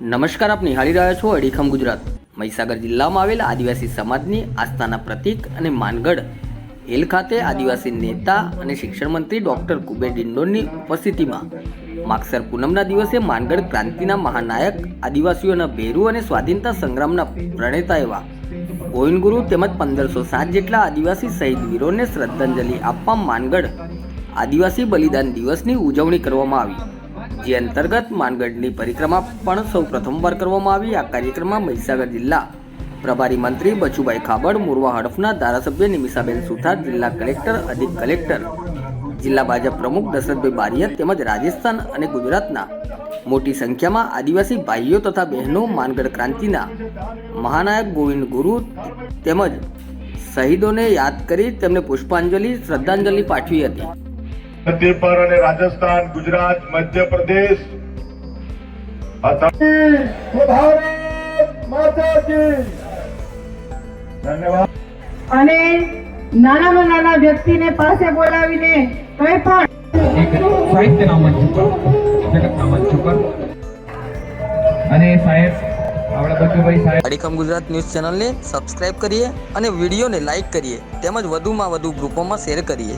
નમસ્કાર, આપ નિહાળી રહ્યા છો અડીખમ ગુજરાત. મહીસાગર જિલ્લામાં આવેલ આદિવાસી સમાજની આસ્થાના પ્રતીક અને માનગઢ એલ ખાતે આદિવાસી નેતા અને શિક્ષણ મંત્રી ડોક્ટર કુબેર ડિંડોરની ઉપસ્થિતિમાં માગસર પૂનમના દિવસે માનગઢ ક્રાંતિના મહાનાયક, આદિવાસીઓના ભેરુ અને સ્વાધીનતા સંગ્રામના પ્રણેતા એવા ગોવિંદ ગુરુ તેમજ પંદરસો સાત જેટલા આદિવાસી શહીદ વીરોને શ્રદ્ધાંજલિ આપવા માનગઢ આદિવાસી બલિદાન દિવસની ઉજવણી કરવામાં આવી. જે અંતર્ગત માનગઢની પરિક્રમા પણ સૌ પ્રથમવાર કરવામાં આવી આ કાર્યક્રમમાં મહીસાગર જિલ્લા પ્રભારી મંત્રી બચુભાઈ ખાબડ, મોરવા હડફના ધારાસભ્ય નિમિષાબેન સુથાર, જિલ્લા કલેક્ટર અધિક કલેક્ટર, જિલ્લા ભાજપ પ્રમુખ દશરથભાઈ બારિયા તેમજ રાજસ્થાન અને ગુજરાતના મોટી સંખ્યામાં આદિવાસી ભાઈઓ તથા બહેનો માનગઢ ક્રાંતિના મહાનાયક ગોવિંદ ગુરુ તેમજ શહીદોને યાદ કરી તેમને પુષ્પાંજલિ, શ્રદ્ધાંજલિ પાઠવી હતી. ધરતી પર અને રાજસ્થાન ગુજરાત મધ્યપ્રદેશ. અને નાનામાં નાના વ્યક્તિને પાસે બોલાવીને કઈ પણ સાહિત્યના મંચ ઉપર જગતના મંચ ઉપર અને સાહેબ અડીખમ ગુજરાત ન્યૂઝ ચેનલને સબસ્ક્રાઇબ કરીએ અને વિડીયોને લાઇક કરીએ. તેમજ વધુમાં વધુ ગ્રુપોમાં શેર કરીએ.